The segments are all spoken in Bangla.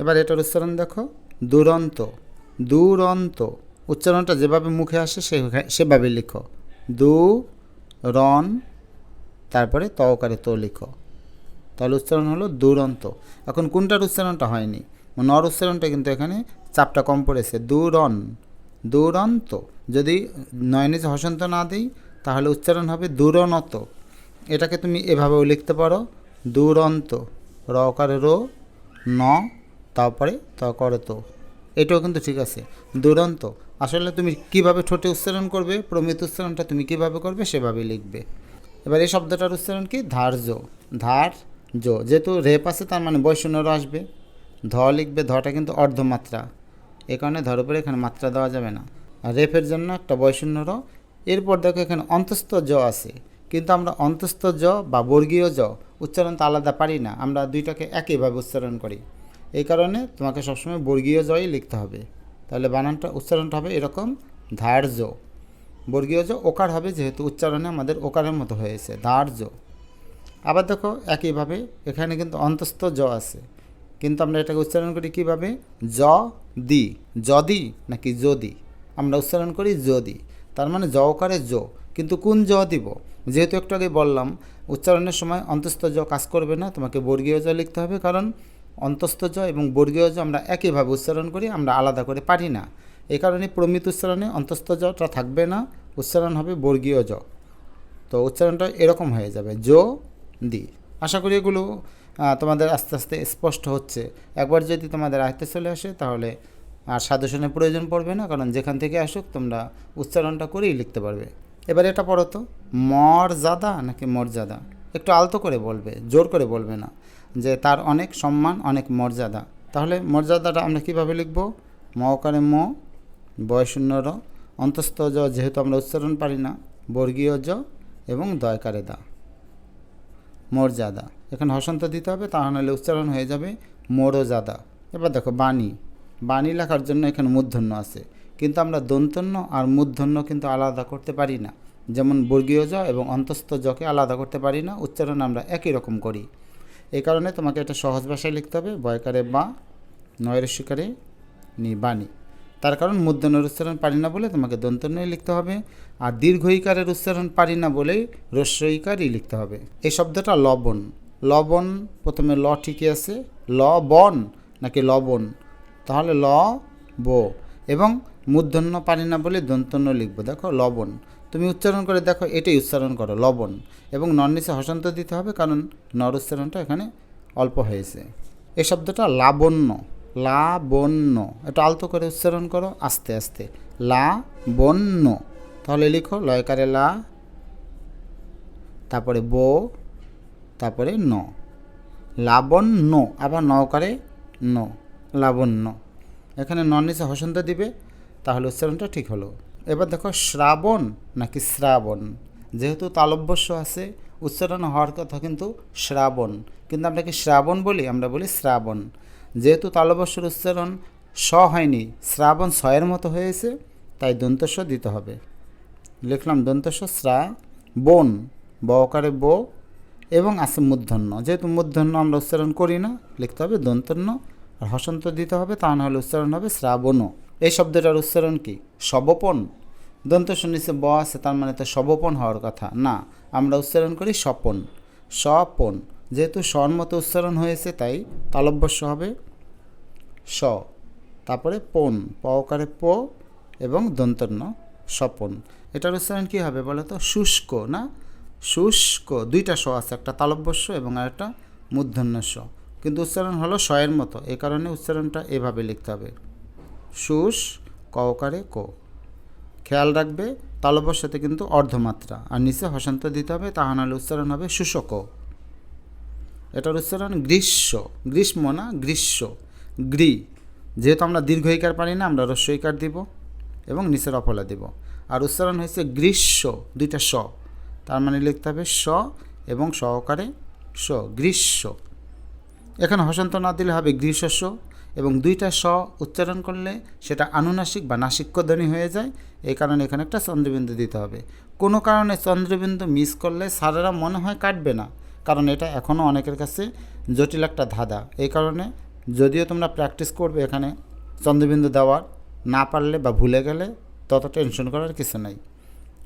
এবার এটার উচ্চারণ দেখো। দুরন্ত দুরন্ত। উচ্চারণটা যেভাবে মুখে আসে সেভাবে লিখো। দু রন তারপরে তওকারে তো লিখো। তাহলে উচ্চারণ হলো দুরন্ত। এখন কোনটার উচ্চারণটা হয়নি? নর উচ্চারণটা কিন্তু এখানে চাপটা কম পড়েছে। দুরন দুরন্ত। যদি নয় নিচে হসন্ত না দিই, তাহলে উচ্চারণ হবে দুরনত এটাকে তুমি এভাবেও লিখতে পারো। দুরন্ত রকারে রো, ন তারপরে ত করে তো। এটাও কিন্তু ঠিক আছে। দুরন্ত। আসলে তুমি কীভাবে ঠোঁটে উচ্চারণ করবে, প্রমিত উচ্চারণটা তুমি কীভাবে করবে সেভাবে লিখবে। এবার এই শব্দটার উচ্চারণ কি? ধার্য ধার জো। যেহেতু রেপ আছে, তার মানে বৈষণ্যর আসবে। ধ লিখবে, ধটা কিন্তু অর্ধমাত্রা। এ কারণে ধর উপরে এখানে মাত্রা দেওয়া যাবে না। আর রেফের জন্য একটা বৈষণ্য র এরপর দেখো এখানে অন্তস্থ জ আছে। কিন্তু আমরা অন্তস্থ জ বা বর্গীয় জ উচ্চারণ তো আলাদা পারি না। আমরা দুইটাকে একইভাবে উচ্চারণ করি। এই কারণে তোমাকে সবসময় বর্গীয় জয়ই লিখতে হবে। তাহলে বানানটা, উচ্চারণটা হবে এরকম, ধার্য। বর্গীয় জ, ওকার হবে যেহেতু উচ্চারণে আমাদের ওকারের মতো হয়েছে, ধার্য। আবার দেখো, একইভাবে এখানে কিন্তু অন্তস্থ জ আছে। কিন্তু আমরা এটাকে উচ্চারণ করি কীভাবে? জ, দি। যদি নাকি যদি। আমরা উচ্চারণ করি যদি। তার মানে জ, ওকারে জ। কিন্তু কোন জ দিব? যেহেতু একটু আগে বললাম, উচ্চারণের সময় অন্তস্থ জ কাজ করবে না, তোমাকে বর্গীয় জ লিখতে হবে কারণ অন্তস্থ জ এবং বর্গীয় জ আমরা একইভাবে উচ্চারণ করি, আমরা আলাদা করে পারি না। এই কারণে প্রমিত উচ্চারণে অন্তস্থ জটা থাকবে না, উচ্চারণ হবে বর্গীয় জ তো উচ্চারণটা এরকম হয়ে যাবে, জো দি। আশা করি এগুলো তোমাদের আস্তে আস্তে স্পষ্ট হচ্ছে। একবার যদি তোমাদের আয়ত্তে চলে আসে, তাহলে আর সাজেশনের প্রয়োজন পড়বে না, কারণ যেখান থেকে আসুক, তোমরা উচ্চারণটা করেই লিখতে পারবে। এবার এটা পড়ো তো, মর্যাদা নাকি মর্যাদা? একটু আলতো করে বলবে, জোর করে বলবে না। যে তার অনেক সম্মান, অনেক মর্যাদা। তাহলে মর্যাদাটা আমরা কীভাবে লিখব? ম, বয়শূন্য র, অন্তস্থ জ যেহেতু আমরা উচ্চারণ পারি না, বর্গীয় জ এবং দয়কারে দা। মর্যাদা। এখানে হসন্ত দিতে হবে, তা নাহলে উচ্চারণ হয়ে যাবে মোরজাদা। এবার দেখো, বাণী। বাণী লেখার জন্য এখানে মূর্ধন্য আছে। কিন্তু আমরা দন্তন্য আর মূর্ধন্য কিন্তু আলাদা করতে পারি না। যেমন বর্গীয় জ এবং অন্তস্থ জকে আলাদা করতে পারি না, উচ্চারণ আমরা একই রকম করি। এই কারণে তোমাকে এটা সহজ ভাষায় লিখতে হবে। বয়কারে বা নয়ের শিকারে নি বাণী তার কারণ মূর্ধন্যের উচ্চারণ পারি না বলে তোমাকে দন্তন্যই লিখতে হবে আর দীর্ঘইকারের উচ্চারণ পারি না বলেই রস্যইকারই লিখতে হবে। এই শব্দটা লবণ। লবণ প্রথমে ল ঠিকই আছে। ল বন নাকি লবণ? তাহলে ল ব। এবং মূর্ধন্য পারি না বলে দন্তন্য লিখব। দেখো, লবণ। তুমি উচ্চারণ করে দেখো, এটাই উচ্চারণ করো, লবণ। এবং নন নিচে হসন্ত দিতে হবে, কারণ নর উচ্চারণটা এখানে অল্প হয়েছে। এ শব্দটা লাবণ্য লাবণ্য। এটা আলতো করে উচ্চারণ করো, আস্তে আস্তে। লা বন্য তাহলে লিখো, লয়কারে লা, তারপরে বো, তারপরে ন। লাবণ্য, আবার নকারে ন, লাবণ্য। এখানে ন নিচে হসন্ত দিবে, তাহলে উচ্চারণটা ঠিক হলো। এবার দেখো শ্রাবণ নাকি শ্রাবণ। যেহেতু তালব্যস্য আছে, উচ্চারণ হওয়ার কথা কিন্তু শ্রাবণ। কিন্তু আমরা কি শ্রাবণ বলি? আমরা বলি শ্রাবণ। যেহেতু তালব্যস্যর উচ্চারণ স হয়নি, শ্রাবণ ছয়ের মতো হয়েছে, তাই দন্তস্ব দিতে হবে। লিখলাম দন্তস্ব শ্রা, বন বকারে ব এবং আছে মূর্ধন্য। যেহেতু মূর্ধন্য আমরা উচ্চারণ করি না, লিখতে হবে দন্তন্য। আর হসন্ত দিতে হবে, তা না হলে উচ্চারণ হবে শ্রাবণ এই শব্দটার উচ্চারণ কি? সবপন? দন্ত নিচে ব আছে, তার মানে তো সবপন হওয়ার কথা। না, আমরা উচ্চারণ করি স্বপন। স্বপন, যেহেতু স্বর মতো উচ্চারণ হয়েছে, তাই তালব্যস্য হবে স। তারপরে পন পকারে প এবং দন্তন্য স্বপন। এটার উচ্চারণ কী হবে বলো তো শুষ্ক, না? শুষ্ক, দুইটা স আছে, একটা তালব্যস্য এবং আরেকটা মূর্ধন্য স কিন্তু উচ্চারণ হলো শয়ের মতো এই কারণে উচ্চারণটা এভাবে লিখতে হবে। শুষ ককারে ক। খেয়াল রাখবে তালবর সাথে কিন্তু অর্ধমাত্রা। আর নিচে হসন্ত দিতে হবে, তাহা নাহলে উচ্চারণ হবে শুষ্ক। এটার উচ্চারণ গ্রীষ্ম। গ্রীষ্ম না গ্রীষ্ম। গ্রী। যেহেতু আমরা দীর্ঘইকার পারি না, আমরা রস্যইকার দিব এবং নিচের অফলা দিব। আর উচ্চারণ হয়েছে গ্রীষ্ম, দুইটা স। তার মানে লিখতে হবে স এবং সহকারে স, গ্রীষ্ম। এখানে হসন্ত না দিলে হবে গ্রীষ্ম এবং দুইটা স উচ্চারণ করলে সেটা আনুনাসিক বা নাসিক্য ধ্বনি হয়ে যায়। এই কারণে এখানে একটা চন্দ্রবিন্দু দিতে হবে। কোনো কারণে চন্দ্রবিন্দু মিস করলে সারেরা মনে হয় কাটবে না, কারণ এটা এখনও অনেকের কাছে জটিল একটা ধাঁধা। এই কারণে যদিও তোমরা প্র্যাকটিস করবে এখানে চন্দ্রবিন্দু দেওয়ার, না পারলে বা ভুলে গেলে তত টেনশন করার কিছু নাই।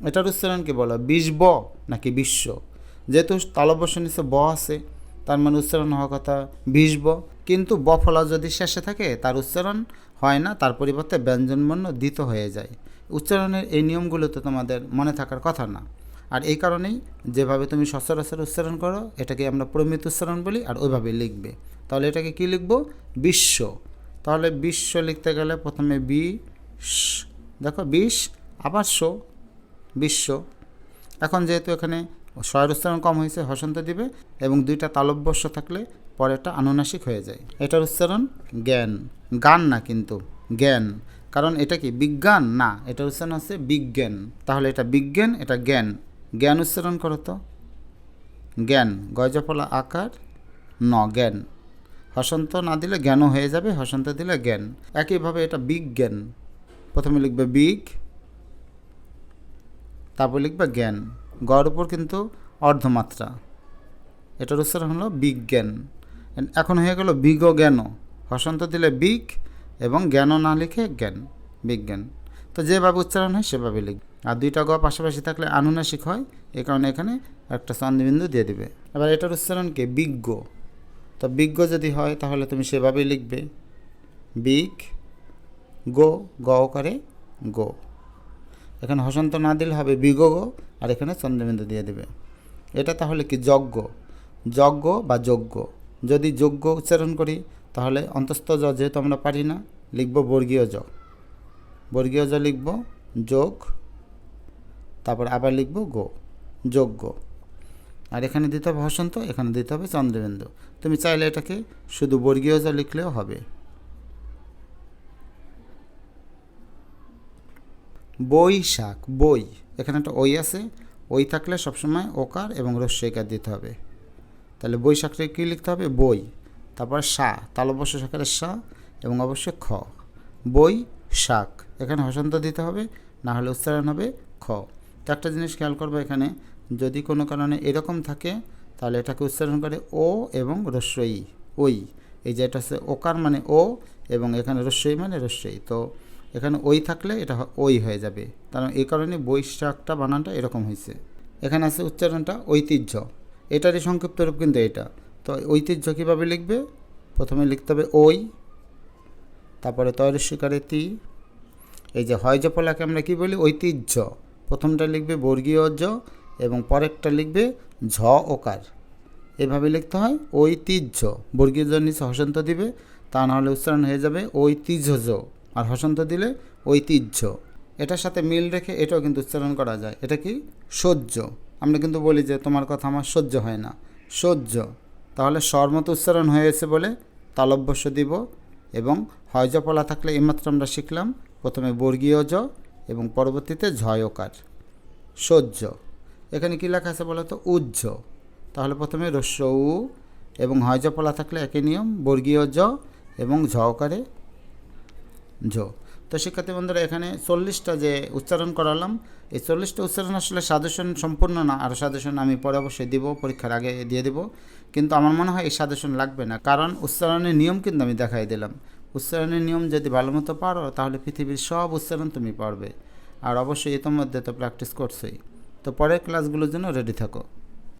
এটার উচ্চারণ কি বলো? বিষ ব নাকি বিশ্ব? যেহেতু তালব্যস্য নিচে ব আছে তার মানে উচ্চারণ হওয়ার কথা বিষ ব কিন্তু বফলা যদি শেষে থাকে, তার উচ্চারণ হয় না, তার পরিবর্তে ব্যঞ্জনবর্ণ দিত হয়ে যায়। উচ্চারণের এই নিয়মগুলো তো তোমাদের মনে থাকার কথা না। আর এই কারণেই যেভাবে তুমি সচরাচর উচ্চারণ করো, এটাকে আমরা প্রমিত উচ্চারণ বলি আর ওইভাবে লিখবে। তাহলে এটাকে কি লিখব? বিশ্ব। তাহলে বিশ্ব লিখতে গেলে প্রথমে বি দেখো বিষ আবার শো। বিশ্ব। এখন যেহেতু এখানে স্বয়ের উচ্চারণ কম হয়েছে, হসন্ত দিবে এবং দুইটা তালব্যস্য থাকলে পরেরটা আনুনাসিক হয়ে যায়। এটার উচ্চারণ জ্ঞান। গান না কিন্তু, জ্ঞান। কারণ এটা কি, বিজ্ঞান? না, এটার উচ্চারণ হচ্ছে বিজ্ঞান। তাহলে এটা বিজ্ঞান, এটা জ্ঞান। জ্ঞান উচ্চারণ করো তো। জ্ঞান গয়জফলা আকার, ন, জ্ঞান। হসন্ত না দিলে জ্ঞানও হয়ে যাবে, হসন্ত দিলে জ্ঞান। একইভাবে এটা বিজ্ঞান। প্রথমে লিখবে বিগ, তারপর লিখবে জ্ঞান। গড় উপর কিন্তু অর্ধমাত্রা। এটার উচ্চারণ হলো বিজ্ঞান। এখন হয়ে গেল বিগ জ্ঞান। হসন্ত দিলে বিগ এবং জ্ঞান না লিখে জ্ঞান, বিজ্ঞান। তো যেভাবে উচ্চারণ হয় সেভাবে লিখবে। আর দুইটা গ পাশাপাশি থাকলে আনুনাসিক হয়, এ কারণে এখানে একটা চন্দ্রবিন্দু দিয়ে দিবে। এবার এটার উচ্চারণ কি? বিজ্ঞ। তো বিজ্ঞ যদি হয় তাহলে তুমি সেভাবেই লিখবে। বিগ গো, গ করে গো। এখানে হসন্ত না দিলে হবে বিগ গো আর এখানে চন্দ্রবিন্দু দিয়ে দেবে। এটা তাহলে কি যজ্ঞ? যজ্ঞ বা যজ্ঞ? যদি যজ্ঞ উচ্চারণ করি, তাহলে অন্তস্থ জ যেহেতু আমরা পারি না, লিখব বর্গীয় জ। বর্গীয় জ লিখব যোগ, তারপর আবার লিখব গো, যজ্ঞ। আর এখানে দিতে হবে হসন্ত এখানে দিতে হবে চন্দ্রবিন্দু। তুমি চাইলে এটাকে শুধু বর্গীয় জ লিখলেও হবে। বৈশাখ, বই। এখানে একটা ওই আছে। ওই থাকলে সবসময় ওকার এবং রস্যইকার দিতে হবে। তাহলে বই বৈশাখটা কী লিখতে হবে? বই। তারপর সা। তালবস্য শাকের সা এবং অবশ্যই খ। বই, শাক। এখানে হসন্ত দিতে হবে, না হলে উচ্চারণ হবে খ। তো একটা জিনিস খেয়াল করব এখানে, যদি কোনো কারণে এরকম থাকে, তাহলে এটাকে উচ্চারণ করে ও এবং রস্যই ওই এই যে এটা হচ্ছে ওকার মানে ও এবং এখানে রস্যই মানে রস্যই তো এখানে ওই থাকলে এটা ওই হয়ে যাবে। কারণ এই কারণে বৈশাখটা বানানটা এরকম হয়েছে। এখানে আছে উচ্চারণটা ঐতিহ্য। এটারই সংক্ষিপ্ত রূপ কিন্তু এটা। তো ঐতিহ্য কীভাবে লিখবে? প্রথমে লিখতে হবে ওই তারপরে তৈরস্বীকারে তি। এই যে হয় জপলাকে আমরা কি বলি? ঐতিহ্য। প্রথমটা লিখবে বর্গীয় জ এবং পরেরটা লিখবে ঝ ওকার এভাবে লিখতে হয় ঐতিহ্য। বর্গীয় জ নিচে হসন্ত দিবে, তা নাহলে উচ্চারণ হয়ে যাবে ঐতিহ্য আর হসন্ত দিলে ঐতিহ্য। এটার সাথে মিল রেখে এটাও কিন্তু উচ্চারণ করা যায়। এটা কি? সহ্য। আমরা কিন্তু বলি যে, তোমার কথা আমার সহ্য হয় না। সহ্য। তাহলে স্বরমত উচ্চারণ হয়েছে বলে তালব্যস্য দিব এবং হয়জপলা থাকলে এইমাত্র আমরা শিখলাম। প্রথমে বর্গীয় জ এবং পরবর্তীতে ঝয়কার। সহ্য। এখানে কী লেখা আছে বলো তো উজ্জ। তাহলে প্রথমে রস্য উ এবং হয়জপলা থাকলে একই নিয়ম। বর্গীয় জ এবং ঝকারে ঝ। তো শিক্ষার্থী বন্ধুরা, এখানে চল্লিশটা যে উচ্চারণ করালাম, এই চল্লিশটা উচ্চারণ আসলে সাজেশন সম্পূর্ণ না, আর সাজেশন আমি পরে অবশ্যই দিব, পরীক্ষার আগে দিয়ে দিব। কিন্তু আমার মনে হয় এই সাজেশন লাগবে না, কারণ উচ্চারণের নিয়ম কিন্তু আমি দেখাই দিলাম। উচ্চারণের নিয়ম যদি ভালো মতো পারো, তাহলে পৃথিবীর সব উচ্চারণ তুমি পারবে। আর অবশ্যই ইতোমধ্যে তো প্র্যাকটিস করছোই। তো পরের ক্লাসগুলোর জন্য রেডি থাকো।